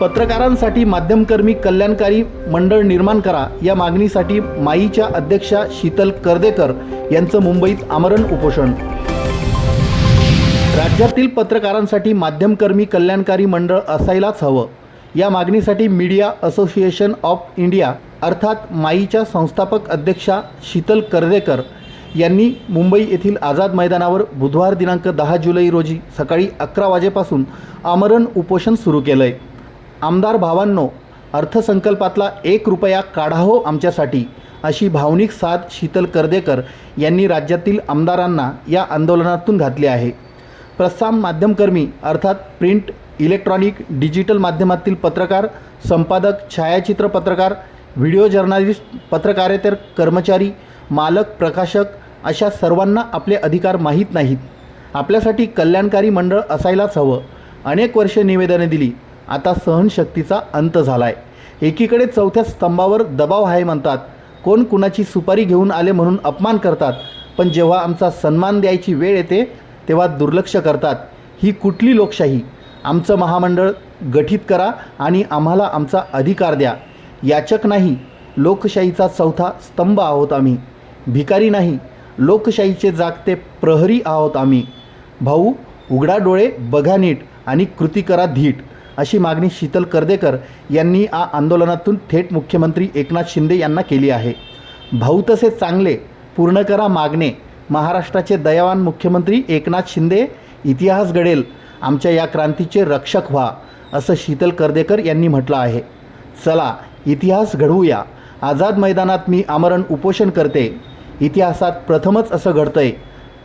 पत्रकारांसाठी माध्यमकर्मी कल्याणकारी मंडळ निर्माण करा या मागणीसाठी माईच्या अध्यक्षा शीतल कर्देकर यांचं मुंबईत आमरण उपोषण. राज्यातील पत्रकारांसाठी माध्यमकर्मी कल्याणकारी मंडळ असायलाच हवं. या मागणीसाठी मीडिया असोसिएशन ऑफ इंडिया अर्थात माईच्या संस्थापक अध्यक्षा शीतल कर्देकर यांनी मुंबई येथील आझाद मैदानावर बुधवार दिनांक दहा जुलै रोजी सकाळी अकरा वाजेपासून आमरण उपोषण सुरू केलं आहे आमदार भावांनो अर्थसंकल्पातला एक रुपया काढाहो आमच्यासाठी अशी भावनिक साथ शीतल करदेकर यांनी राज्यातील आमदारांना या आंदोलनातून घातली आहे. प्रसाम माध्यमकर्मी अर्थात प्रिंट इलेक्ट्रॉनिक डिजिटल माध्यमातील पत्रकार संपादक छायाचित्र पत्रकार व्हिडिओ जर्नालिस्ट पत्रकारेतर कर्मचारी मालक प्रकाशक अशा सर्वांना आपले अधिकार माहीत नाहीत. आपल्यासाठी कल्याणकारी मंडळ असायलाच हवं. अनेक वर्षे निवेदने दिली. आता सहनशक्तीचा अंत झाला आहे एकीकडे चौथ्या स्तंभावर दबाव आहे म्हणतात. कोण कुणाची सुपारी घेऊन आले म्हणून अपमान करतात. पण जेव्हा आमचा सन्मान द्यायची वेळ येते तेव्हा दुर्लक्ष करतात. ही कुठली लोकशाही? आमचं महामंडळ गठीत करा आणि आम्हाला आमचा अधिकार द्या. याचक नाही लोकशाहीचा चौथा स्तंभ आहोत आम्ही. भिकारी नाही लोकशाहीचे जागते प्रहरी आहोत आम्ही. भाऊ उघडा डोळे बघा नीट आणि कृती करा धीट. अशी मागणी शीतल कर्देकर यांनी या आंदोलनातून थेट मुख्यमंत्री एकनाथ शिंदे यांना केली आहे. भाऊ तसे चांगले पूर्ण करा मागणे महाराष्ट्राचे दयावान मुख्यमंत्री एकनाथ शिंदे इतिहास घडेल आमच्या या क्रांतीचे रक्षक व्हा असं शीतल कर्देकर यांनी म्हटलं आहे. चला इतिहास घडवूया. आझाद मैदानात मी आमरण उपोषण करते. इतिहासात प्रथमच असं घडतंय.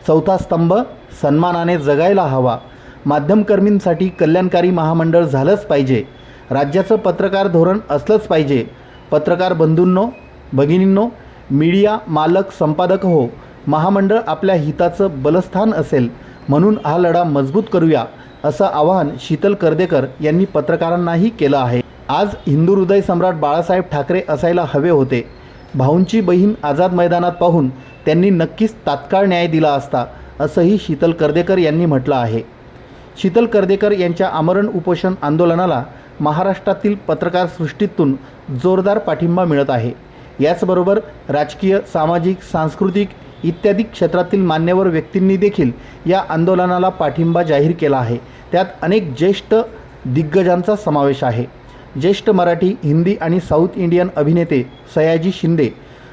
चौथा स्तंभ सन्मानाने जगायला हवा. माध्यमकर्मींसाठी कल्याणकारी महामंडळ झालंच पाहिजे. राज्याचं पत्रकार धोरण असलंच पाहिजे. पत्रकार बंधूंनो भगिनींनो मीडिया मालक संपादक हो महामंडळ आपल्या हिताचं बलस्थान असेल म्हणून हा लढा मजबूत करूया असं आवाहन शीतल कर्देकर यांनी पत्रकारांनाही केलं आहे. आज हिंदू हृदय सम्राट बाळासाहेब ठाकरे असायला हवे होते. भाऊंची बहीण आझाद मैदानात पाहून त्यांनी नक्कीच तात्काळ न्याय दिला असता असंही शीतल कर्देकर यांनी म्हटलं आहे. शीतल कर्देकर यांच्या आमरण उपोषण आंदोलनाला महाराष्ट्रातील पत्रकार सृष्टीतून जोरदार पाठिंबा मिळत आहे. याचबरोबर राजकीय सामाजिक सांस्कृतिक इत्यादी क्षेत्रातील मान्यवर व्यक्तींनी देखील या आंदोलनाला पाठिंबा जाहीर केला आहे. त्यात अनेक ज्येष्ठ दिग्गजांचा समावेश आहे. ज्येष्ठ मराठी हिंदी आणि साऊथ इंडियन अभिनेते सयाजी शिंदे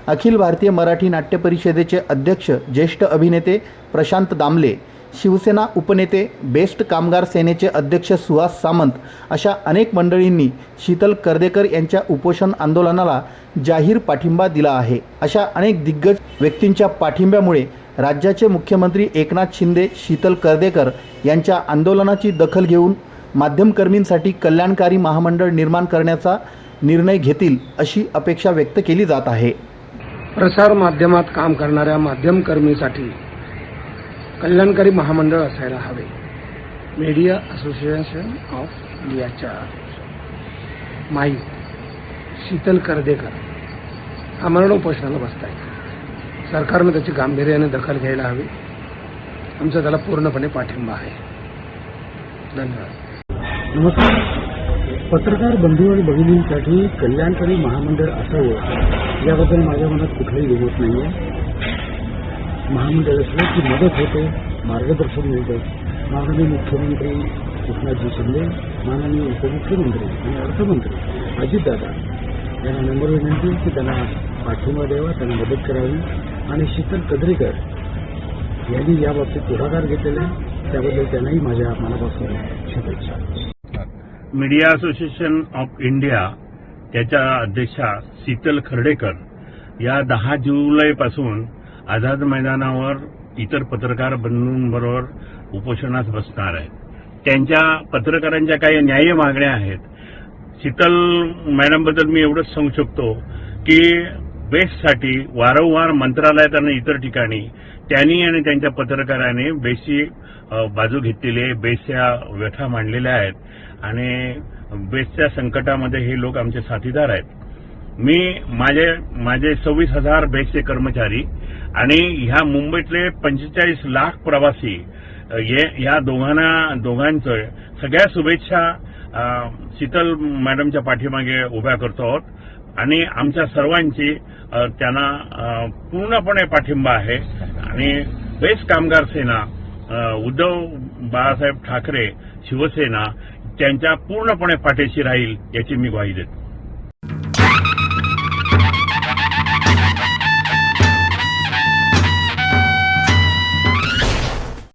अखिल भारतीय मराठी नाट्य परिषदेचे अध्यक्ष ज्येष्ठ अभिनेते प्रशांत दामले शिवसेना उपनेते बेस्ट कामगार सेनेचे अध्यक्ष सुहास सामंत अशा अनेक मंडळींनी शीतल कर्देकर यांच्या उपोषण आंदोलनाला जाहीर पाठिंबा दिला आहे. अशा अनेक दिग्गज व्यक्तींच्या पाठिंब्यामुळे राज्याचे मुख्यमंत्री एकनाथ शिंदे शीतल कर्देकर यांच्या आंदोलनाची दखल घेऊन माध्यमकर्मींसाठी कल्याणकारी महामंडळ निर्माण करण्याचा निर्णय घेतील अशी अपेक्षा व्यक्त केली जात आहे. प्रसार माध्यमात काम करणाऱ्या माध्यमकर्मीसाठी कल्याणकारी महामंडळ असायला हवे. मीडिया असोसिएशन ऑफ इंडियाच्या माई शीतल कर्देकर आम्हाला उपोषणाला बसत आहेत सरकारनं त्याची गांभीर्याने दखल घ्यायला हवी. आमचा त्याला पूर्णपणे पाठिंबा आहे. धन्यवाद. नमस्कार. पत्रकार बंधू आणि भगिनींसाठी कल्याणकारी महामंडळ असावं याबद्दल माझ्या मनात कुठलाही विरोध नाही आहे महामंडळाची मदत होते मार्गदर्शन मिळते. माननीय मुख्यमंत्री एकनाथजी शिंदे माननीय उपमुख्यमंत्री आणि अर्थमंत्री अजितदादा यांना नंबर विनंती की त्यांना पाठिंबा द्यावा त्यांना मदत करावी. आणि शीतल कदरेकर यांनी याबाबतीत पुढाकार घेतलेला त्याबद्दल त्यांनाही माझ्या मनापासून शुभेच्छा. मीडिया असोसिएशन ऑफ इंडिया त्याच्या अध्यक्षा शीतल खर्डेकर या दहा जुलैपासून आझाद मैदानावर इतर पत्रकार बंधूंबरोबर उपोषणास बसणार आहेत. त्यांच्या पत्रकारांच्या काही न्याय्य मागण्या आहेत. शीतल मॅडमबद्दल मी एवढंच सांगू शकतो की बेस्टसाठी वारंवार मंत्रालयात आणि इतर ठिकाणी त्यांनी आणि त्यांच्या पत्रकाराने बेसची बाजू घेतलेली आहे. बेसच्या व्यथा मांडलेल्या आहेत. आणि बेसच्या संकटामध्ये हे लोक आमचे साथीदार आहेत. मी माझे माझे सव्वीस हजार बेसचे कर्मचारी आणि ह्या मुंबईतले पंचेचाळीस लाख प्रवासी या दोघांना दोघांचं सगळ्या शुभेच्छा शीतल मॅडमच्या पाठीमागे उभ्या करतो आहोत. आणि आमच्या सर्वांची त्यांना पूर्णपणे पाठिंबा आहे. आणि बेस्ट कामगार सेना उद्धव बाळासाहेब ठाकरे शिवसेना त्यांच्या पूर्णपणे पाठीशी राहील याची मी ग्वाही देतो.